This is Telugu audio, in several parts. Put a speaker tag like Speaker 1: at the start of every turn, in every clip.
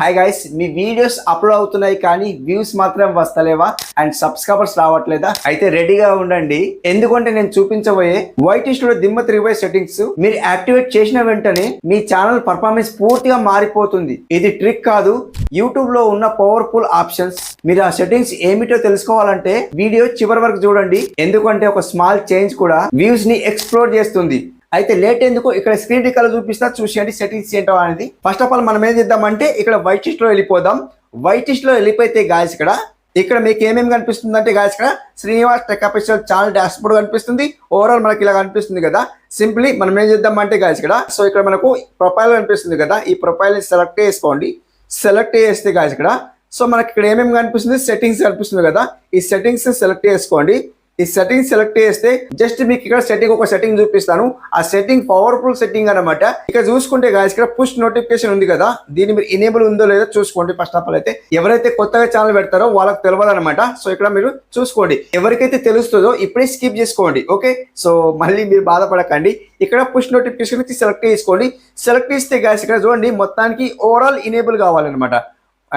Speaker 1: హాయ్ గైస్ మీ వీడియోస్ అప్లోడ్ అవుతున్నాయి కానీ వ్యూస్ మాత్రం వస్తలేవా? అండ్ సబ్స్క్రైబర్స్ రావట్లేదా? అయితే రెడీగా ఉండండి. ఎందుకంటే నేను చూపించబోయే వైట్ స్టూడియో దిమ్మ త్రీ సెట్టింగ్స్ మీరు యాక్టివేట్ చేసిన వెంటనే మీ ఛానల్ పర్ఫార్మెన్స్ పూర్తిగా మారిపోతుంది. ఇది ట్రిక్ కాదు. యూట్యూబ్లో ఉన్న పవర్ఫుల్ ఆప్షన్స్ మీరు ఆ సెట్టింగ్స్ ఏమిటో తెలుసుకోవాలంటే వీడియో చివరి వరకు చూడండి. ఎందుకంటే ఒక స్మాల్ చేంజ్ కూడా వ్యూస్ని ఎక్స్ప్లోర్ చేస్తుంది. అయితే లేట్ ఎందుకు? ఇక్కడ స్క్రీన్ రికాల్ చూపిస్తా చూసేయండి సెట్టింగ్స్ ఏంటో అనేది. ఫస్ట్ ఆఫ్ ఆల్ మనం ఏం చేద్దామంటే ఇక్కడ వైట్ లిస్ట్లో వెళ్ళిపోదాం. వైట్ లిస్ట్లో వెళ్ళిపోతే గాయస్ ఇక్కడ ఇక్కడ మీకు ఏమేమి కనిపిస్తుంది అంటే గాయస్ ఇక్కడ Srinivas tech official channel dashboard కనిపిస్తుంది. ఓవరాల్ మనకి ఇలా కనిపిస్తుంది కదా. సింప్లీ మనం ఏం చేద్దామంటే గాయస్ ఇక్కడ సో ఇక్కడ మనకు ప్రొఫైల్ కనిపిస్తుంది కదా. ఈ ప్రొఫైల్ని సెలెక్ట్ చేసుకోండి. సెలెక్ట్ చేస్తే గాయస్ ఇక్కడ సో మనకి ఇక్కడ ఏమేమి కనిపిస్తుంది? సెట్టింగ్స్ కనిపిస్తుంది కదా. ఈ సెట్టింగ్స్ సెలెక్ట్ చేసుకోండి. ఈ సెట్టింగ్ సెలెక్ట్ చేస్తే జస్ట్ మీకు ఇక్కడ సెట్టింగ్ ఒక సెట్టింగ్ చూపిస్తాను. ఆ సెట్టింగ్ పవర్ఫుల్ సెట్టింగ్ అనమాట ఇక్కడ చూసుకుంటే గాయస్ ఇక్కడ పుష్ నోటిఫికేషన్ ఉంది కదా. దీని మీరు ఎనేబుల్ ఉందో లేదో చూసుకోండి ఫస్ట్ ఆఫ్ ఆల్ అయితే. ఎవరైతే కొత్తగా ఛానల్ పెడతారో వాళ్ళకి తెలియదనమాట సో ఇక్కడ మీరు చూసుకోండి. ఎవరికైతే తెలుస్తుందో ఇప్పుడే స్కిప్ చేసుకోండి ఓకే సో మళ్ళీ మీరు బాధపడకండి. ఇక్కడ పుష్ నోటిఫికేషన్ సెలెక్ట్ చేసుకోండి సెలెక్ట్ చేస్తే గాయస్ ఇక్కడ చూడండి మొత్తానికి ఓవరాల్ ఇనేబుల్ కావాలన్నమాట.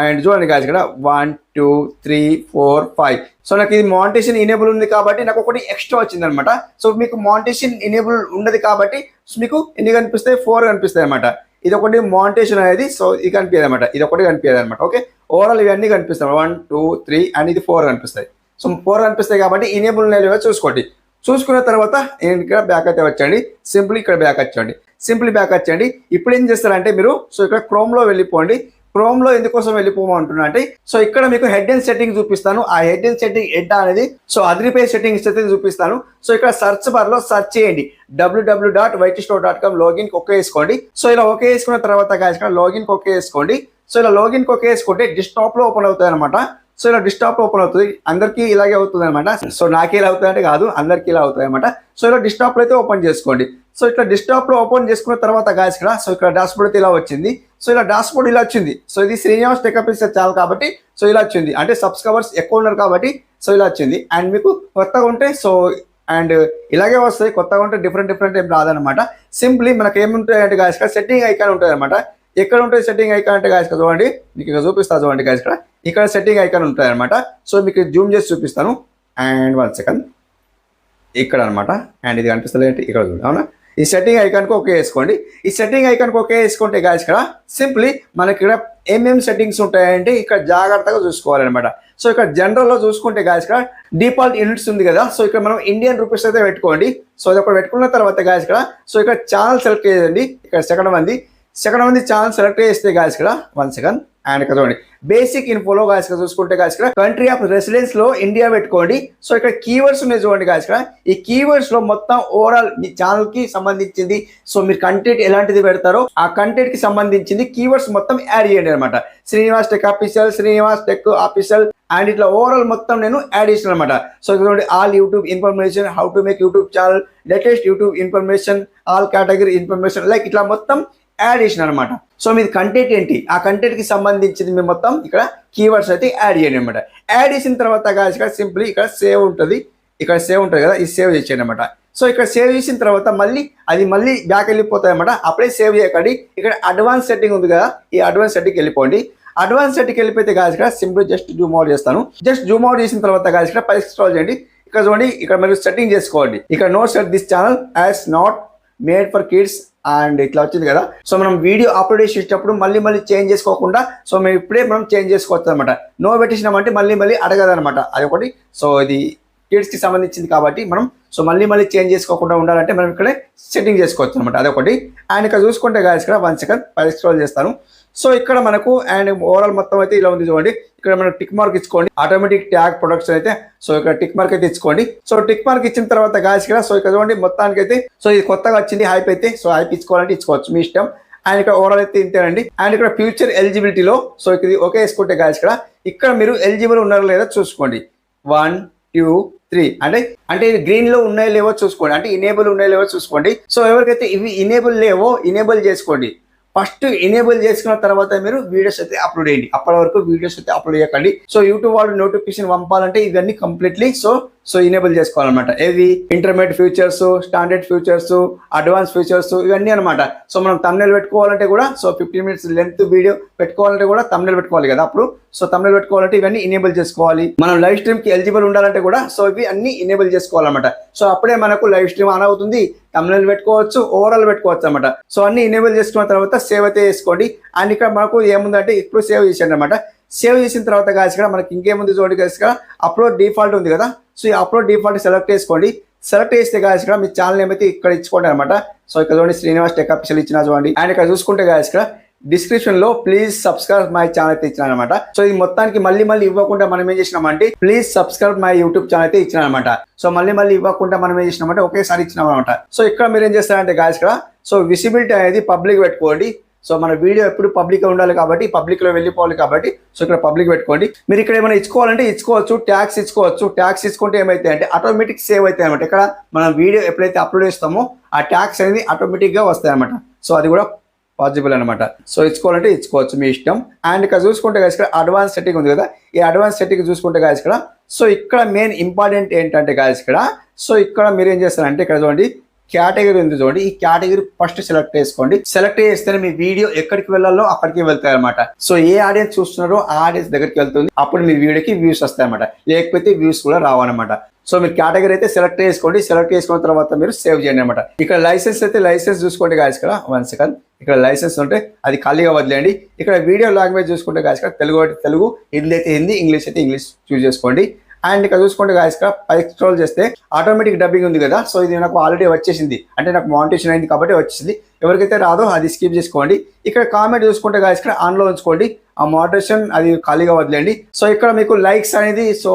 Speaker 1: అండ్ చూడండి గాయస్ ఇక్కడ one two three four five so నాకు ఇది మాంటేషన్ ఇనేబుల్ ఉంది కాబట్టి నాకు ఒకటి ఎక్స్ట్రా వచ్చింది అనమాట సో మీకు మాంటేషన్ ఇనేబుల్ ఉండదు కాబట్టి మీకు ఎన్ని కనిపిస్తాయి? ఫోర్ కనిపిస్తాయి అనమాట. ఇది ఒకటి మాంటేషన్ అనేది సో ఇది కనిపించదు అనమాట. ఇది ఒకటి కనిపించదు అనమాట. ఓకే ఓవరాల్ ఇవన్నీ కనిపిస్తాయి వన్ టూ త్రీ అండ్ ఇది ఫోర్ కనిపిస్తాయి. సో ఫోర్ కనిపిస్తాయి కాబట్టి ఇనేబుల్ లేవో చూసుకోండి. చూసుకున్న తర్వాత నేను ఇక్కడ బ్యాక్ అయితే వచ్చండి సింపుల్ ఇక్కడ బ్యాక్ వచ్చండి సింపుల్ బ్యాక్ వచ్చండి ఇప్పుడు ఏం చేస్తారంటే మీరు సో ఇక్కడ క్రోమ్లో వెళ్ళిపోండి. క్రోమ్లో ఎందుకోసం వెళ్ళిపోమంటున్నా అంటే సో ఇక్కడ మీకు హెడ్ అండ్ సెట్టింగ్ చూపిస్తాను. ఆ హెడ్ అండ్ సెట్టింగ్ హెడ్ అనేది సో అదిరిపై సెట్టింగ్స్ అయితే చూపిస్తాను. సో ఇక్కడ సర్చ్ బార్లో సర్చ్ చేయండి. WWW dot white store dot com login okay వేసుకోండి. సో ఇలా ఒకే వేసుకున్న తర్వాత guys లాగిన్ ఒకే వేసుకోండి. సో ఇలా లాగిన్ ఒకే వేసుకుంటే డిస్టాప్లో ఓపెన్ అవుతుంది అనమాట సో ఇలా డిస్టాప్ ఓపెన్ అవుతుంది. అందరికీ ఇలాగే అవుతుంది అనమాట సో నాకే ఇలా అవుతుంది అంటే కాదు అందరికీ ఇలా అవుతుంది అనమాట సో ఇలా డిస్టాప్లో అయితే ఓపెన్ చేసుకోండి. సో ఇట్లా డిస్టాప్లో ఓపెన్ చేసుకున్న తర్వాత గాయస్ ఇక్కడ సో ఇక్కడ డాష్బోర్డ్ అయితే ఇలా వచ్చింది. సో ఇలా డాష్ బోర్డ్ ఇలా వచ్చింది. సో ఇది శ్రీనివాస్ టెకప్ చాలు కాబట్టి సో ఇలా వచ్చింది. అంటే సబ్స్క్రైబర్స్ ఎక్కువ ఉన్నారు కాబట్టి సో ఇలా వచ్చింది. అండ్ మీకు కొత్తగా ఉంటే సో అండ్ ఇలాగే వస్తాయి. కొత్తగా ఉంటే డిఫరెంట్ డిఫరెంట్ ఏం రాదనమాట సింప్లీ మనకి ఏముంటాయి అంటే గాయస్ సెట్టింగ్ ఐకాన్ ఉంటుంది అనమాట ఎక్కడ ఉంటుంది సెట్టింగ్ ఐకాన్ అంటే గాయస్ చూడండి. మీకు ఇక్కడ చూపిస్తా చూడండి గాయస్ ఇక్కడ. ఇక్కడ సెట్టింగ్ ఐకాన్ ఉంటుంది అనమాట సో మీకు జూమ్ చేసి చూపిస్తాను. And one second. ఇక్కడ అనమాట అండ్ ఇది కనిపిస్తుంది ఏంటి? ఇక్కడ చూడండి అవునా? ఈ సెట్టింగ్ ఐకాన్కి ఓకే వేసుకోండి ఈ సెట్టింగ్ ఐకాన్కి ఓకే వేసుకుంటే గాయస్ ఇక్కడ సింప్లీ మనకి ఇక్కడ ఏమేమి సెట్టింగ్స్ ఉంటాయంటే ఇక్కడ జాగ్రత్తగా చూసుకోవాలన్నమాట. సో ఇక్కడ జనరల్లో చూసుకుంటే గాయస్ ఇక్కడ డిఫాల్ట్ యూనిట్స్ ఉంది కదా. సో ఇక్కడ మనం ఇండియన్ రూపీస్ అయితే పెట్టుకోండి. సో అది ఒకటి పెట్టుకున్న తర్వాత గాయస్ ఇక్కడ సో ఇక్కడ ఛానల్ సెలెక్ట్ చేయండి. ఇక్కడ సెకండ్ మంది సెకండ్ మంది ఛానల్ సెలెక్ట్ చేస్తే గాయస్ ఇక్కడ వన్ సెకండ్ అండ్ ఇక్కడ చూడండి. బేసిక్ ఇన్ఫోలో గాయస్ ఇక్కడ చూసుకుంటే గాయస్ ఇక్కడ కంట్రీ ఆఫ్ రెసిడెన్స్లో ఇండియా పెట్టుకోండి. సో ఇక్కడ కీవర్డ్స్ ఉన్నాయి చూడండి గాయస్ ఇక్కడ. ఈ కీవర్డ్స్లో మొత్తం ఓవరాల్ మీ ఛానల్కి సంబంధించింది. సో మీరు కంటెంట్ ఎలాంటిది పెడతారో ఆ కంటెంట్కి సంబంధించింది కీవర్డ్స్ మొత్తం యాడ్ చేయండి అనమాట Srinivas tech officer Srinivas tech officer and ఇట్లా ఓవరాల్ మొత్తం నేను యాడ్ చేసిన అనమాట సో చూడండి all YouTube information how to make YouTube channel latest YouTube information all category information like ఇట్లా మొత్తం యాడ్ చేసిన అనమాట సో మీది కంటెంట్ ఏంటి? ఆ కంటెంట్కి సంబంధించింది మేము మొత్తం ఇక్కడ కీవర్డ్స్ అయితే యాడ్ చేయండి అనమాట యాడ్ చేసిన తర్వాత guys ఇక్కడ సింప్లీ ఇక్కడ సేవ్ ఉంటుంది. ఇక్కడ సేవ్ ఉంటుంది కదా ఇది సేవ్ చేసేయండి అనమాట సో ఇక్కడ సేవ్ చేసిన తర్వాత మళ్ళీ అది మళ్ళీ బ్యాక్ వెళ్ళిపోతాయి అనమాట అప్పుడే సేవ్ చేయకండి. ఇక్కడ అడ్వాన్స్ సెట్టింగ్ ఉంది కదా ఈ అడ్వాన్స్ సెట్టింగ్కి వెళ్ళిపోండి. అడ్వాన్స్ సెట్కి వెళ్ళిపోతే కాదు ఇక్కడ సింపుల్ జస్ట్ జూమ్ అవుట్ చేస్తాను. జస్ట్ జూమ్ అవుట్ చేసిన తర్వాత కాదు ఇక్కడ పైకి చేయండి. ఇక్కడ చూడండి ఇక్కడ మీరు సెట్టింగ్ చేసుకోండి. ఇక్కడ no set this channel as not made for kids and ఇట్లా వచ్చింది కదా. సో మనం వీడియో అప్లోడ్ చేసేటప్పుడు మళ్ళీ మళ్ళీ చేంజ్ చేసుకోకుండా సో మేము ఇప్పుడే మనం చేంజ్ చేసుకోవచ్చు అనమాట నో పెట్టేసినామంటే మళ్ళీ మళ్ళీ అడగదనమాట అది ఒకటి. సో ఇది కిడ్స్కి సంబంధించింది కాబట్టి మనం సో మళ్ళీ మళ్ళీ చేంజ్ చేసుకోకుండా ఉండాలంటే మనం ఇక్కడే సెట్టింగ్ చేసుకోవచ్చు అనమాట అదొకటి. అండ్ ఇక్కడ చూసుకుంటే గాయస్ ఇక్కడ వన్ సెకండ్ పై స్క్రోల్ చేస్తాను. సో ఇక్కడ మనకు అండ్ ఓవరాల్ మొత్తం అయితే ఇలా ఉంది చూడండి. ఇక్కడ మనం టిక్ మార్క్ ఇచ్చుకోండి. ఆటోమేటిక్ ట్యాగ్ ప్రొడక్ట్స్ అయితే సో ఇక్కడ టిక్ మార్క్ అయితే ఇచ్చుకోండి. సో టిక్ మార్క్ ఇచ్చిన తర్వాత గాయస్ ఇక్కడ సో ఇక్కడ చూడండి మొత్తానికి అయితే సో ఇది కొత్తగా వచ్చింది హైప్ అయితే సో హైప్ ఇచ్చుకోవాలంటే ఇచ్చుకోవచ్చు మీ ఇష్టం. అండ్ ఇక్కడ ఓవరాల్ అయితే ఇంతేనండి. అండ్ ఇక్కడ ఫ్యూచర్ ఎలిజిబిలిటీలో సో ఇది ఓకే వేసుకుంటే గాయస్ ఇక్కడ ఇక్కడ మీరు ఎలిజిబుల్ ఉన్నారో లేదో చూసుకోండి. వన్ టూ త్రీ అంటే అంటే ఇది గ్రీన్లో ఉన్నాయో లేవో చూసుకోండి. అంటే ఇనేబుల్ ఉన్నాయో లేవో చూసుకోండి. సో ఎవరికైతే ఇవి ఇనేబుల్ లేవో ఇనేబుల్ చేసుకోండి. ఫస్ట్ ఎనేబుల్ చేసుకున్న తర్వాత మీరు వీడియోస్ అయితే అప్లోడ్ చేయండి. అప్పటి వరకు వీడియోస్ అయితే అప్లోడ్ చేయకండి. సో యూట్యూబ్ వాళ్ళు నోటిఫికేషన్ పంపాలంటే ఇవన్నీ కంప్లీట్లీ. సో సో ఇనేబుల్ చేసుకోవాలన్నమాట. ఏది intermediate features standard features advance features ఇవన్నీ అనమాట సో మనం తమిళ పెట్టుకోవాలంటే కూడా so fifteen minutes length video పెట్టుకోవాలంటే కూడా తమిళ పెట్టుకోవాలి కదా అప్పుడు. సో తమిళ పెట్టుకోవాలంటే ఇవన్నీ ఇనేబుల్ చేసుకోవాలి. మనం లైవ్ స్ట్రీమ్కి ఎలిజిబుల్ ఉండాలంటే కూడా సో ఇవి అన్ని ఇనేబుల్ చేసుకోవాలన్నమాట. సో అప్పుడే మనకు లైవ్ స్ట్రీమ్ ఆన్ అవుతుంది. తమ్నేల్ పెట్టుకోవచ్చు ఓవరాల్ పెట్టుకోవచ్చు అనమాట సో అన్ని ఇనేబుల్ చేసుకున్న తర్వాత సేవ్ అయితే చేసుకోండి అండ్ ఇక్కడ మనకు ఏముందంటే ఇప్పుడు సేవ్ చేసాను అనమాట సేవ్ చేసిన తర్వాత కాసి ఇక్కడ మనకి ఇంకేముంది చూడండి కాసి ఇక్కడ అప్లోడ్ డిఫాల్ట్ ఉంది కదా. సో ఈ అప్లోడ్ డిఫాల్ట్ సెలెక్ట్ చేసుకోండి. సెలెక్ట్ చేస్తే గాయస్ ఇక్కడ మీ ఛానల్ ఏమైతే ఇక్కడ ఇచ్చుకోండి అనమాట సో ఇక్కడ చూడండి శ్రీనివాస్ టెక్ అఫీషియల్ ఇచ్చిన చూడండి. అండ్ ఇక్కడ చూసుకుంటే గాయస్ ఇక్కడ డిస్క్రిప్షన్లో ప్లీజ్ సబ్స్క్రైబ్ మై ఛానల్ అయితే ఇచ్చిన అనమాట సో ఈ మొత్తానికి మళ్ళీ మళ్ళీ ఇవ్వకుండా మనం ఏం చేసినామంటే please subscribe my YouTube channel అయితే ఇచ్చిన అనమాట సో మళ్ళీ మళ్ళీ ఇవ్వకుండా మనం ఏం చేసినామంటే ఒకేసారి ఇచ్చినాం అనమాట సో ఇక్కడ మీరు ఏం చేస్తారంటే గాయస్ ఇక్కడ సో విసిబిలిటీ అనేది పబ్లిక్ పెట్టుకోండి. సో మన వీడియో ఎప్పుడు పబ్లిక్ ఉండాలి కాబట్టి పబ్లిక్లో వెళ్ళిపోవాలి కాబట్టి సో ఇక్కడ పబ్లిక్ పెట్టుకోండి. మీరు ఇక్కడ ఏమైనా ఇచ్చుకోవాలంటే ఇచ్చుకోవచ్చు ట్యాక్స్ ఇచ్చుకోవచ్చు. ట్యాక్స్ ఇచ్చుకుంటే ఏమైతే అంటే ఆటోమేటిక్ సేవ్ అవుతాయి అనమాట ఇక్కడ మనం వీడియో ఎప్పుడైతే అప్లోడ్ చేస్తామో ఆ ట్యాక్స్ అనేది ఆటోమేటిక్గా వస్తాయి అనమాట సో అది కూడా పాజిబుల్ అనమాట సో ఇచ్చుకోవాలంటే ఇచ్చుకోవచ్చు మీ ఇష్టం. అండ్ ఇక్కడ చూసుకుంటే గాయస్ ఇక్కడ అడ్వాన్స్ సెట్టింగ్ ఉంది కదా. ఈ అడ్వాన్స్ సెట్టింగ్ చూసుకుంటే గాయస్ ఇక్కడ సో ఇక్కడ మెయిన్ ఇంపార్టెంట్ ఏంటంటే గాయస్ ఇక్కడ సో ఇక్కడ మీరు ఏం చేస్తారంటే ఇక్కడ చూడండి కేటగిరీ ఉంది చూడండి. ఈ కేటగిరీ ఫస్ట్ సెలెక్ట్ చేసుకోండి. సెలెక్ట్ చేస్తేనే మీ వీడియో ఎక్కడికి వెళ్ళాలో అక్కడికి వెళ్తాయి అనమాట సో ఏ ఆడియన్స్ చూస్తున్నారో ఆ ఆడియన్స్ దగ్గరికి వెళ్తుంది. అప్పుడు మీ వీడియోకి వ్యూస్ వస్తాయి అనమాట లేకపోతే వ్యూస్ కూడా రావన్నమాట. సో మీరు కేటగిరీ అయితే సెలెక్ట్ చేసుకోండి. సెలెక్ట్ చేసుకున్న తర్వాత మీరు సేవ్ చేయండి అనమాట ఇక్కడ లైసెన్స్ అయితే లైసెన్స్ చూసుకోండి కాదు ఇక్కడ. వన్ సెకండ్ ఇక్కడ లైసెన్స్ ఉంటే అది ఖాళీగా వదిలేయండి. ఇక్కడ వీడియో లాంగ్వేజ్ చూసుకుంటే కాదు ఇక్కడ తెలుగు అయితే తెలుగు హిందీ అయితే హిందీ ఇంగ్లీష్ అయితే ఇంగ్లీష్ చూస్ చేసుకోండి. అండ్ ఇక్కడ చూసుకుంటే గాయస్ ఇక్కడ పై స్క్రోల్ చేస్తే ఆటోమేటిక్ డబ్బింగ్ ఉంది కదా సో ఇది నాకు ఆల్రెడీ వచ్చేసింది. అంటే నాకు మానిటేషన్ అయింది కాబట్టి వచ్చేసింది. ఎవరికైతే రాదో అది స్కిప్ చేసుకోండి. ఇక్కడ కామెంట్ చూసుకుంటే గాయస్ ఇక్కడ ఆన్లో ఉంచుకోండి. ఆ మోడరేషన్ అది ఖాళీగా వదిలేండి సో ఇక్కడ మీకు లైక్స్ అనేది సో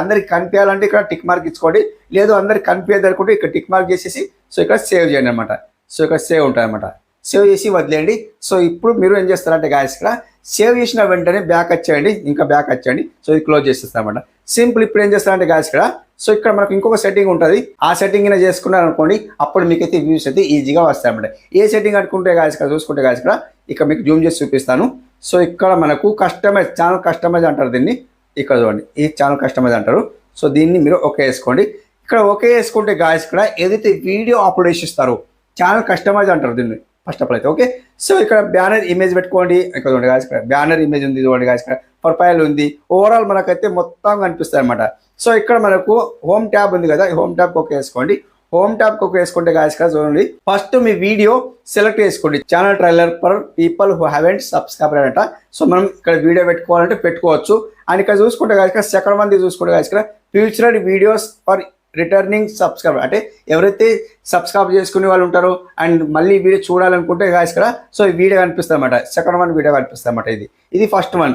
Speaker 1: అందరికి కనిపించాలంటే ఇక్కడ టిక్ మార్క్ ఇచ్చుకోండి. లేదు అందరికి కనిపించదనుకుంటే ఇక్కడ టిక్ మార్క్ చేసేసి సో ఇక్కడ సేవ్ చేయండి అనమాట సో ఇక్కడ సేవ్ ఉంటాయి అనమాట సేవ్ చేసి వదిలేయండి. సో ఇప్పుడు మీరు ఏం చేస్తారంటే గాయస్ ఇక్కడ సేవ్ చేసిన వెంటనే బ్యాక్ వచ్చేయండి. ఇంకా బ్యాక్ వచ్చేయండి. సో ఇది క్లోజ్ చేసేస్తామంట అనమాట సింపుల్ ఇప్పుడు ఏం చేస్తారంటే గాయస్ ఇక్కడ సో ఇక్కడ మనకు ఇంకొక సెట్టింగ్ ఉంటుంది. ఆ సెట్టింగ్ చేసుకున్నారు అనుకోండి అప్పుడు మీకైతే వ్యూస్ అయితే ఈజీగా వస్తాయి అనమాట ఏ సెట్టింగ్ అనుకుంటే గాయస్ ఇక్కడ చూసుకుంటే గాయస్ ఇక్కడ ఇక్కడ మీకు జూమ్ చేసి చూపిస్తాను. సో ఇక్కడ మనకు కస్టమైజ్ ఛానల్ కస్టమైజ్ అంటారు దీన్ని. ఇక్కడ చూడండి ఈ ఛానల్ కస్టమైజ్ అంటారు. సో దీన్ని మీరు ఓకే వేసుకోండి ఇక్కడ ఓకే వేసుకుంటే గాయస్ ఇక్కడ ఏదైతే వీడియో అప్లోడ్ చేసిస్తారో ఛానల్ కస్టమైజ్ అంటారు దీన్ని. ఫస్ట్ ఆఫ్ ఆల్ అయితే ఓకే సో ఇక్కడ బ్యానర్ ఇమేజ్ పెట్టుకోండి. ఇక్కడ చూడండి కాదు ఇక్కడ బ్యానర్ ఇమేజ్ ఉంది చూడండి కాదు ఇక్కడ ప్రొఫైల్ ఉంది. ఓవరాల్ మనకైతే మొత్తం కనిపిస్తుంది అనమాట సో ఇక్కడ మనకు హోమ్ ట్యాబ్ ఉంది కదా హోమ్ ట్యాబ్ ఒక వేసుకోండి హోమ్ ట్యాబ్ ఒక వేసుకుంటే గాయస్ కదా చూడండి. ఫస్ట్ మీ వీడియో సెలెక్ట్ చేసుకోండి. Channel trailer for people who haven't subscriber అంట. సో మనం ఇక్కడ వీడియో పెట్టుకోవాలంటే పెట్టుకోవచ్చు. అండ్ ఇక్కడ చూసుకుంటే కాదు సెకండ్ మంది చూసుకుంటే కాదు ఇక్కడ future videos for returning subscriber అంటే ఎవరైతే సబ్స్క్రైబ్ చేసుకునే వాళ్ళు ఉంటారో అండ్ మళ్ళీ వీడియో చూడాలనుకుంటే గాయస్ కదా సో ఈ వీడియో కనిపిస్తుంది అనమాట సెకండ్ వన్ వీడియో కనిపిస్తుంది అనమాట ఇది. ఇది ఫస్ట్ వన్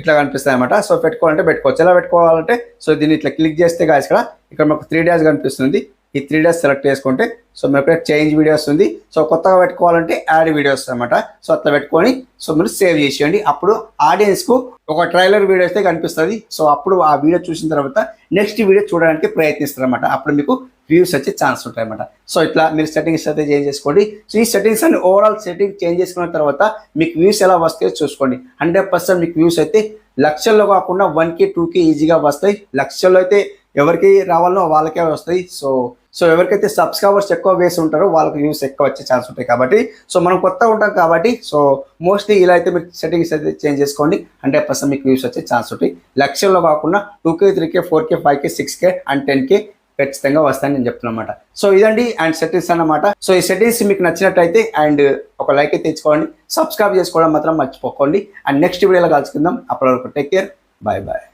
Speaker 1: ఇట్లా కనిపిస్తుంది అనమాట సో పెట్టుకోవాలంటే పెట్టుకోవచ్చు. ఎలా పెట్టుకోవాలంటే సో దీన్ని ఇట్లా క్లిక్ చేస్తే గాయస్ ఇక్కడ ఇక్కడ మాకు త్రీ డేస్ కనిపిస్తుంది. ఈ త్రీ డేస్ సెలెక్ట్ చేసుకుంటే సో మీరు ఇక్కడ చేంజ్ వీడియోస్ ఉంది. సో కొత్తగా పెట్టుకోవాలంటే యాడ్ వీడియోస్ అనమాట సో అట్లా పెట్టుకొని సో మీరు సేవ్ చేసేయండి. అప్పుడు ఆడియన్స్కు ఒక ట్రైలర్ వీడియో అయితే కనిపిస్తుంది. సో అప్పుడు ఆ వీడియో చూసిన తర్వాత నెక్స్ట్ వీడియో చూడడానికి ప్రయత్నిస్తారు అనమాట అప్పుడు మీకు వ్యూస్ వచ్చే ఛాన్స్ ఉంటాయి అనమాట సో ఇట్లా మీరు సెట్టింగ్స్ అయితే చేంజ్ చేసుకోండి. సో ఈ సెట్టింగ్స్ అన్ని ఓవరాల్ సెట్టింగ్ చేంజ్ చేసుకున్న తర్వాత మీకు వ్యూస్ ఎలా వస్తాయో చూసుకోండి. హండ్రెడ్ పర్సెంట్ మీకు వ్యూస్ అయితే లక్షల్లో కాకుండా వన్ టూకి టూ ఈజీగా వస్తాయి. లక్షల్లో అయితే ఎవరికి రావాలో వాళ్ళకే వస్తాయి. సో సో ఎవరికైతే సబ్స్క్రైబర్స్ ఎక్కువ వేసి ఉంటారో వాళ్ళకి వ్యూస్ ఎక్కువ వచ్చే ఛాన్స్ ఉంటాయి కాబట్టి సో మనం కొత్తగా ఉంటాం కాబట్టి సో మోస్ట్లీ ఇలా అయితే మీరు సెట్టింగ్స్ అయితే చేంజ్ చేసుకోండి. హండ్రెడ్ పర్సెంట్ మీకు వ్యూస్ వచ్చే ఛాన్స్ ఉంటాయి. లక్షల్లో కాకుండా two K three K four K five K six K and ten K ఖచ్చితంగా వస్తాయని నేను చెప్తున్నమాట సో ఇదండి అండ్ సెట్టింగ్స్ అన్నమాట. సో ఈ సెట్టింగ్స్ మీకు నచ్చినట్టయితే అండ్ ఒక లైక్ అయితే తెచ్చుకోండి. సబ్స్క్రైబ్ చేసుకోవడం మాత్రం మర్చిపోకండి. అండ్ నెక్స్ట్ వీడియోలో కలుసుకుందాం. అప్పటి వరకు టేక్ కేర్ బాయ్ బాయ్